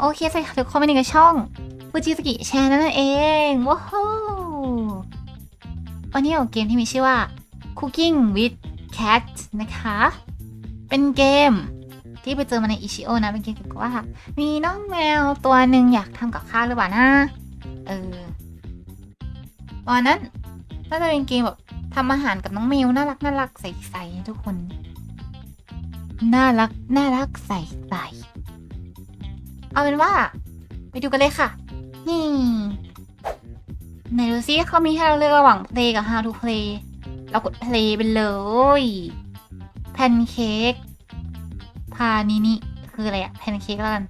โอเคสวัสดีค่ะทุกคนมาในกับช่องฟูจิสกิแชร์นั่นเองว้าววันนี้อาเกมที่มีชื่อว่า Cooking with Cat นะคะ เป็นเกมที่ไปเจอมาในอิชิโอนะ เป็นเกมเกี่ยวกับว่า มีน้องแมวตัวหนึ่งอยากทำกับข้าวหรือเปล่านะ เออวันนั้นน่าจะเป็นเกมแบบทำอาหารกับน้องแมวน่ารักน่ารักใสๆทุกคน น่ารักน่ารักใสๆ เอาเป็นว่า ไปดูกันเลยค่ะ นี่ไหนดูซิเขามีให้เราเลือกระหว่าง play กับ how to play เรากด play ไปเลยแพนเค้กพานี่นี่คืออะไรอะแพนเค้กแล้วกัน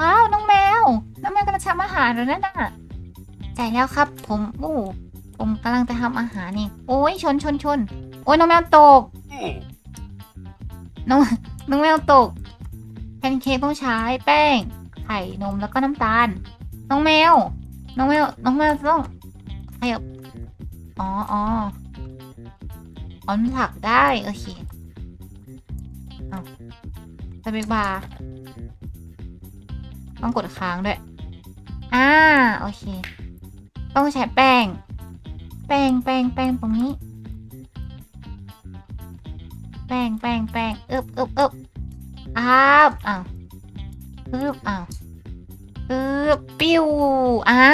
ว้าวน้องแมว น้องแมวกำลังทำอาหารแล้วนั่นน่ะใจแล้วครับ ผมโอ้ผมกำลังจะทำอาหารนี่โอ้ยชนชนชนโอ้ยน้องแมวตก น้องน้องแมวตก แพนเค้กต้องใช้แป้ง ไข่นมแล้วก็น้ำตาล น้องแมว น้องแมว น้องแมวต้องขยับอ๋ออ๋ออ๋อมันผักได้ โอเคเอาสเปกบาร์ต้องกดค้างด้วย อ่า โอเค ต้องใช้แป้ง แป้ง แป้ง แป้งตรงนี้ แป้ง แป้ง แป้งอึบอึบอึบ อ้าวอ้าวอึบอ้าวอึบปิ้วอ่า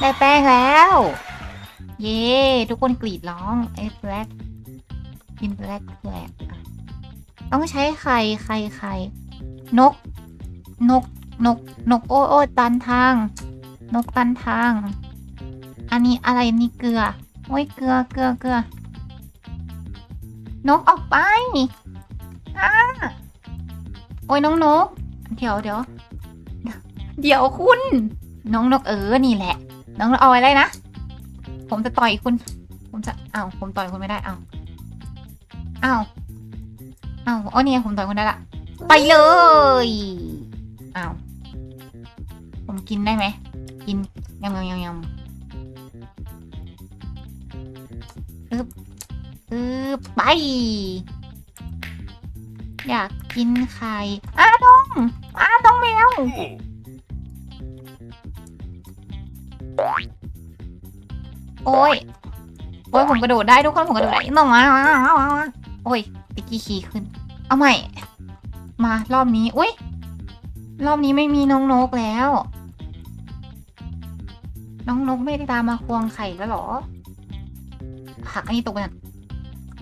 ได้แป้งแล้ว เย้ทุกคนกรีดร้องไอ้แบล็กกินแบล็กแบล็กต้องใช้ไข่ไข่ไข่นก นก นก นกโอ้ยโอ้ตันทาง นกตันทาง อันนี้อะไรนี่เกลือ โอ้ยเกลือเกลือเกลือนกออกไปอ่า โอ้ยน้องนก เดี๋ยวเดี๋ยวเดี๋ยวคุณ น้องนกเออนี่แหละ น้องนกเอาอะไรนะ ผมจะต่อยคุณ ผมจะเอ้าผมต่อยคุณไม่ได้เอ้าวอ้าวอ้าวอ๋อเนี่ยผมต่อยคุณได้ละ ไปเลยเอ้าผมกินได้ไหม กินยำยำยำยำอึบอือไป อยากกินไข่อาน้องอาน้องแมวโอ้ย โอ้ยผมกระโดดได้ทุกคนผมกระโดดได้น้องมาโอ้ยติกี้ขี่ขึ้น เอาใหม่ มารอบนี้ อุ้ย รอบนี้ไม่มีน้องนกแล้ว น้องนกไม่ได้ตามมาควงไข่แล้วหรอหักอันนี้ตกไปนะ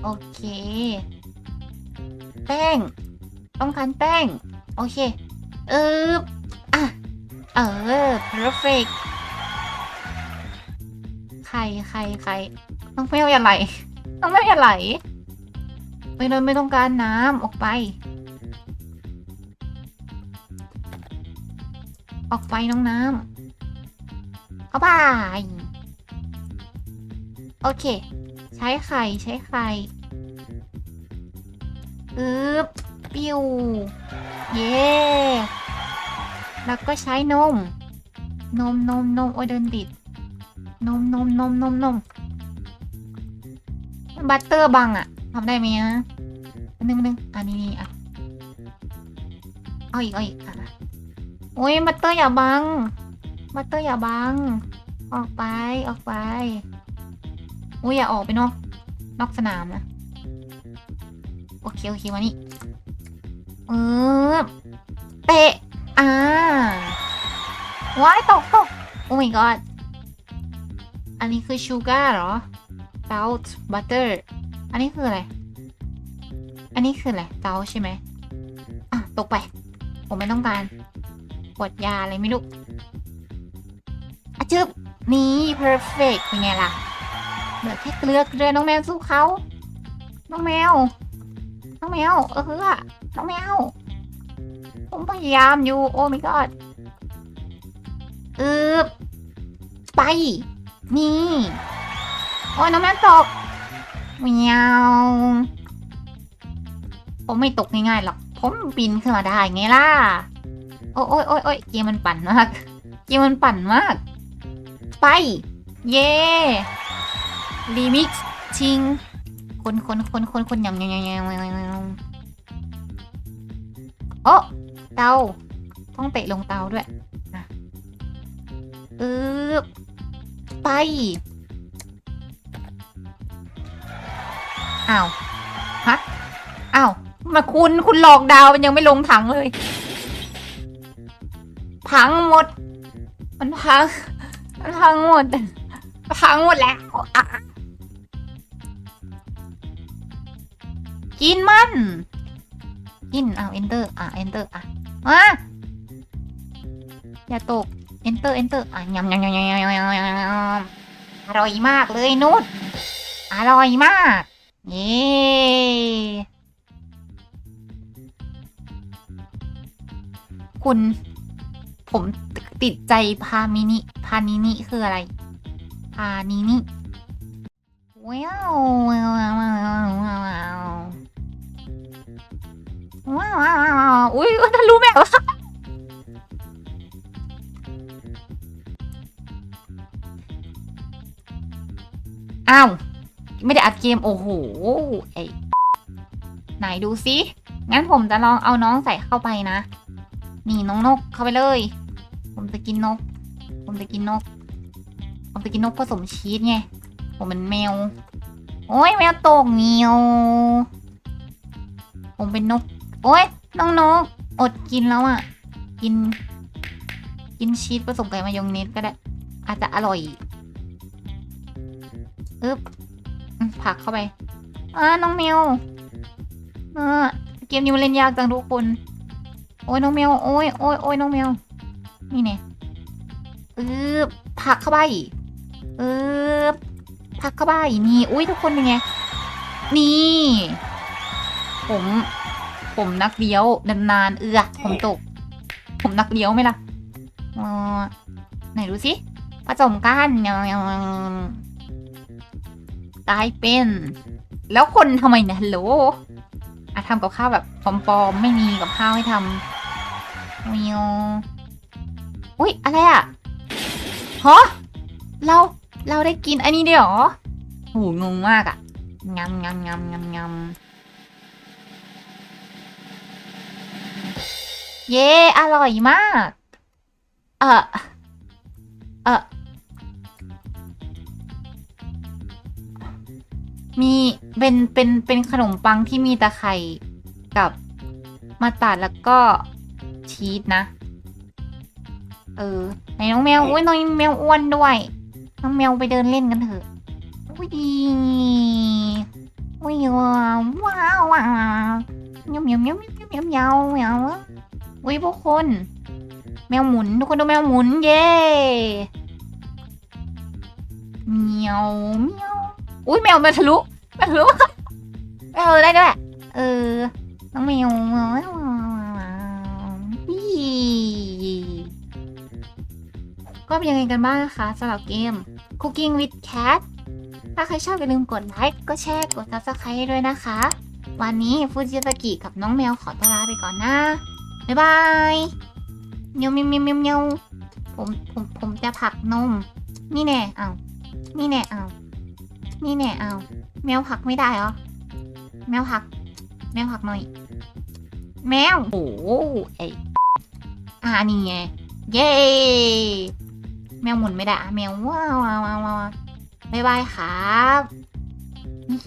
โอเค แป้ง ต้องการแป้ง โอเค เอออะ เออ perfect ไข่ไข่ไข่ต้องไม่เอาอย่าไหลต้องไม่เอาอย่าไหลไม่เลยไม่ต้องการน้ำออกไป ออกไปน้องน้ำเอาไปโอเค ใช้ไข่ใช้ไข่ อึ๊บปิ้ว เย้แล้วก็ใช้นม นมนมนมโอ้ยเดินติด นมนมนมนมนมบัตเตอร์บังอะทำได้ไหมนะนึงนึงอันนี้นี่อะเอาอีกเอาอีกอะโอ้ยบัตเตอร์อย่าบัง บัตเตอร์อย่าบัง ออกไปออกไปอุ้ยอย่าออกไปนอกนอกสนามนะ โอเค โอเคมานี่เออเตะอ่าว้ายตกตกโอ้ my god อันนี้คือชูการ์เหรอ salt butter อันนี้คืออะไร อันนี้คืออะไร salt ใช่ไหมอะ ตกไป ผมไม่ต้องการปวดยาอะไรไม่รู้อะจึบนี่ perfect เป็นไงล่ะ เหลือแค่เกลือเกลือน้องแมวสู้เขา น้องแมว องแมว เออน้องแมว ผมพยายามอยู่ โอ้ my god เออไป นี่ โอ้ยน้องแมวตกเมียวผมไม่ตกง่ายๆหรอก ผมปีนขึ้นมาได้ไงล่ะ โอ้ยโอ้ยโอ้ยโอ้ยเกมมันปั่นมาก เกมมันปั่นมาก ไป เย่รีมิกซ์ชิง คนคนคนคนคนยำยำยำยำยำยำโอ้เตาต้องเตะลงเตาด้วยนะอึบไป อ้าว ฮะ อ้าว มาคุณคุณหลอกดาวมันยังไม่ลงถังเลย พังหมด มันพัง มันพังหมด พังหมดแล้ว กินมัน กินเอาเอนเตอร์อะเอนเตอร์อะมาอย่าตกเอนเตอร์เอนเตอร์อะยำยำยำยำยำยำอร่อยมากเลยนุชอร่อยมากเย้คุณ ผมติดใจพามินิพานินิคืออะไร พานินิว้าว ไม่ได้อัดเกมโอ้โหไอไหนดูซิ งั้นผมจะลองเอาน้องใส่เข้าไปนะ นี่น้องนกเข้าไปเลย ผมจะกินนก ผมจะกินนก ผมจะกินนกผสมชีสไง ผมเป็นแมว โอ้ยแมวตกเนียว ผมเป็นนก โอ้ยน้องนก อดกินแล้วอะ กิน กินชีสผสมไกับมายองเนสก็ได้ อาจจะอร่อย อึ๊บ ผักเข้าไปอ่าน้องแมวเออเกมนี้มันเล่นยากจังทุกคน โอ้ยน้องแมวโอ้ยโอ้ยโอ้ยน้องแมวนี่เนี่ยอึ๊บผักเข้าไปเอึ๊บผักเข้าไปนี่อุ้ยทุกคนเป็นไง นี่ ผม ผมนักเลี้ยวนานๆเอือผมตก ผมนักเลี้ยวไหมล่ะออไหนดูสิผสมกัน กลายเป็น แล้วคนทำไมเนี่ยฮัลโหลอะทำกับข้าวแบบปลอมๆไม่มีกับข้าวให้ทำมิวอุ้ยอะไรอะฮะเราเราได้กินอันนี้ด้วยเหรอโหงงมากอะงำงำงำงำงำเย้อร่อยมาก เออเออ มีเป็นเป็นเป็นขนมปังที่มีตะไคร่กับมาตัดแล้วก็ชีสนะ เออไหนน้องแมวอุ้ยน้องแมวอ้วนด้วย น้องแมวไปเดินเล่นกันเถอะอุ้ยดีอุ้ยว้าวว้าวว้าวเมียวเมียวเมียวเมียวเมียวเมียวเมียวอุ้ยพวกคน แมวหมุนทุกคนดูแมวหมุนเย้เมียวเมียว อุ้ยแมวมาทะลุมาทะลุเออได้ด้วยเออน้องแมวก็เป็นยังไงกันบ้างนะคะสำหรับเกม Cooking with Cat ถ้าใครชอบอย่าลืมกดไลค์กดแชร์กด subscribe ด้วยนะคะ วันนี้ฟูจิสกิกับน้องแมวขอตัวลาไปก่อนนะ บ๊ายบายเมียวเมียวเมียวเมียวผมผมผมจะผักนม นี่แน่เอานี่แน่เอา นี่แน่เอา แมวผักไม่ได้เหรอ แมวผัก แมวผักหน่อย แมว โอ้โหไออ่านี่ไง เย้ แมวหมุนไม่ได้อะแมวว้าวว้าวว้าวว้าวบ๊ายบายครับนี่